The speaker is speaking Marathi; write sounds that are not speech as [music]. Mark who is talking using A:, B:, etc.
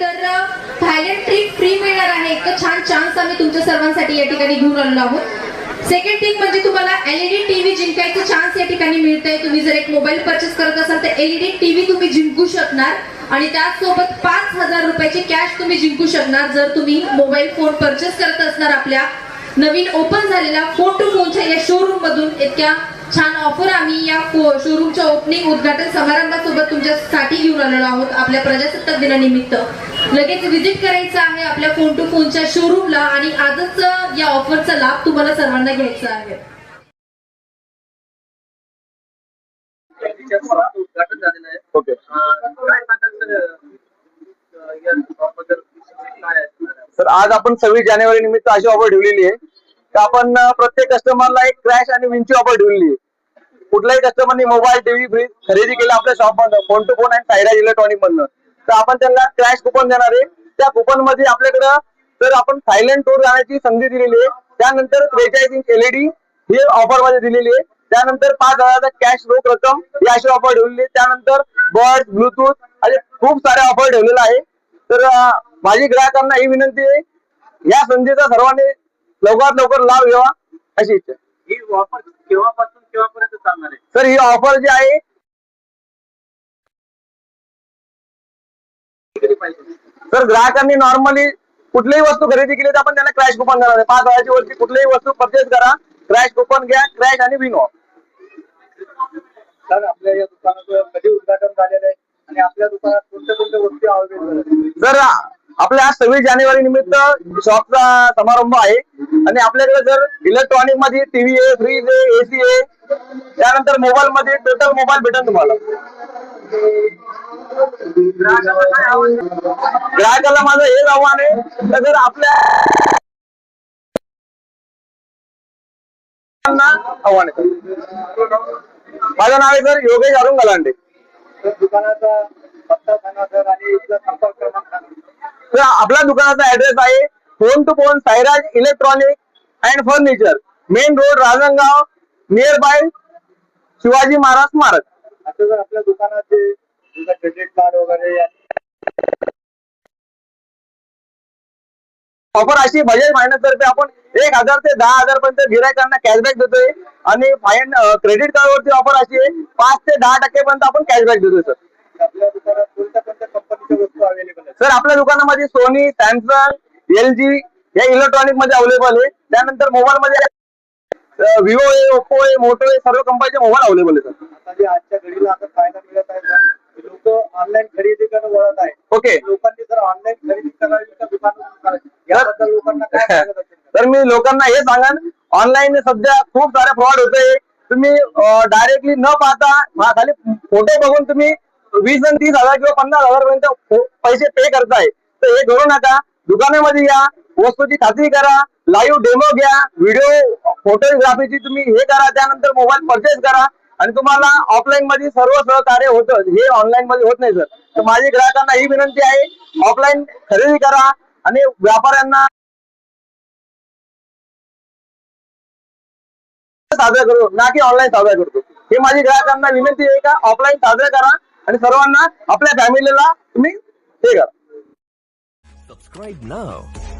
A: तर थायलंड ट्रिप फ्री मिळणार आहे. एक छान चान्स आम्ही तुमच्या सर्वांसाठी या ठिकाणी घेऊन आलेलो आहोत. सेकंड थिंग म्हणजे तुम्हाला एलईडी टीव्ही जिंकायचं चान्स या ठिकाणी मिळतंय. तुम्ही जर एक मोबाईल परचेस करत असाल तर एलईडी टीव्ही तुम्ही जिंकू शकणार. आणि त्याचसोबत पाच हजार रुपयाची कॅश तुम्ही जिंकू शकणार जर तुम्ही मोबाईल फोन परचेस करत असणार आपल्या नवीन ओपन झालेल्या फोन टू फोनच्या या शोरूम मधून इतक्या छान ऑफर आम्ही या शोरूमच्या ओपनिंग उद्घाटन समारंभासोबत तुमच्यासाठी घेऊन आलेलो आहोत. आपल्या प्रजासत्ताक दिनानिमित्त. लगेच व्हिजिट करायचं आहे आपल्या फोन टू फोनच्या शोरूमला आणि आजच या ऑफरचा लाभ तुम्हाला सर्वांना घ्यायचा आहे.
B: सर
C: आज आपण सव्वीस जानेवारी निमित्त अशी ऑफर ठेवलेली आहे. की आपण प्रत्येक कस्टमरला एक क्रॅश आणि विंची ऑफर ठेवलेली आहे. कुठल्याही कस्टमरनी मोबाईल टीव्ही फ्रीज खरेदी केला आपल्या शॉप मधनं फोन टू फोन आणि सायरा इलेक्ट्रॉनिक मधनं तर आपण त्यांना क्रॅश कुपन देणार आहे. त्या कुपनमध्ये आपल्याकडं तर आपण सायलेंट टूर जाण्याची संधी दिलेली आहे त्यानंतर त्रेचाळीस इंच एलईडी ही ऑफरमध्ये दिलेली आहे. त्यानंतर पाच हजाराचा कॅश रोख रक्कम ही अशी ऑफर ठेवलेली आहे. त्यानंतर बर्ड ब्लूटूथ असे खूप सारे ऑफर ठेवलेला आहे. तर माझी ग्राहकांना ही विनंती आहे या संधीचा सर्वांनी लवकरात लवकर लाभ घ्यावा अशी इच्छा
B: ही ऑफर केव्हा
C: तर ही ऑफर जी आहे तर ग्राहकांनी नॉर्मली कुठलीही वस्तू खरेदी केली तर आपण त्यांना क्रॅश कुपन देणार आहे. पाच हजाराची वरती कुठलीही वस्तू परचेस करा क्रॅश कुपन घ्या क्रॅश आणि विनो
B: सर आपल्या या दुकानाचं कधी उद्घाटन झालेलं आहे आणि आपल्या दुकानात कोणत्या कोणत्या वस्तू अवेलेबल आहेत?
C: जर आपल्या सव्वीस जानेवारी निमित्त शॉपचा समारंभ आहे. आणि आपल्याकडे जर इलेक्ट्रॉनिकमध्ये टीव्ही आहे फ्रीज आहे एसी आहे त्यानंतर मोबाईल मध्ये टोटल मोबाईल भेटेल तुम्हाला.
B: ग्राहकाला
C: माझं हेच आव्हान आहे तर जर आपल्या आव्हान आहे. माझं नाव आहे सर योगेश अरुण गलांडे.
B: दुकानाचा पत्ता सांगा सर आणि संपर्क क्रमांक
C: आपल्या दुकानाचा ऍड्रेस आहे phone to phone Sairaj electronic and furniture. Main road Rajangaon near by Shivaji Maharaj स्मारक.
B: आता जर आपल्या तुमचं क्रेडिट कार्ड वगैरे या-
C: ऑफर अशी बजाज फायनान्स तर्फे आपण एक हजार ते दहा हजार पर्यंत गिरायकांना कॅशबॅक देतोय. आणि फाईन क्रेडिट कार्ड वरती ऑफर अशी आहे पाच ते दहा टक्के पर्यंत आपण कॅशबॅक देतोय सर
B: आपल्या दुकानात कोणत्या कोणत्या कंपनीच्या वस्तू अवेलेबल आहेत?
C: सर आपल्या दुकानामध्ये सोनी सॅमसंग एल जी या इलेक्ट्रॉनिकमध्ये अवेलेबल आहे. त्यानंतर मोबाईल मध्ये विवो आहे ओप्पो आहे मोटो आहे सर्व कंपनीचे मोबाईल अवेलेबल आहे सर
B: आता जे आजच्या घडीला आता मिळत आहे लोक ऑनलाईन खरेदीकडे वळत आहे.
C: ओके
B: लोकांनी जर ऑनलाईन खरेदी करावी तर दुकानातून करावी. याबद्दल लोकांना काय [laughs] सांगत असेल?
C: तर मी लोकांना हे सांगन ऑनलाईन सध्या खूप सारे फ्रॉड होते तुम्ही डायरेक्टली न पाहता मा- खाली फोटो बघून तुम्ही वीस आणि तीस हजार किंवा पन्नास हजार पर्यंत फो- पैसे पे करताय. तर हे करू नका. दुकानामध्ये या वस्तूची खात्री करा. लाईव्ह डेमो घ्या व्हिडिओ फोटोग्राफीची तुम्ही हे करा त्यानंतर मोबाईल परचेस करा. आणि तुम्हाला ऑफलाईन मध्ये सर्व सहकार्य होतं. हे ऑनलाईन मध्ये होत नाही सर तर माझी ग्राहकांना ही विनंती आहे ऑफलाईन खरेदी करा आणि व्यापाऱ्यांना साजरा करू ना की ऑनलाईन साजरा करतो. हे माझी ग्राहकांना विनंती आहे का ऑफलाईन साजरा करा आणि सर्वांना आपल्या फॅमिलीला तुम्ही हे करा.
D: Subscribe now.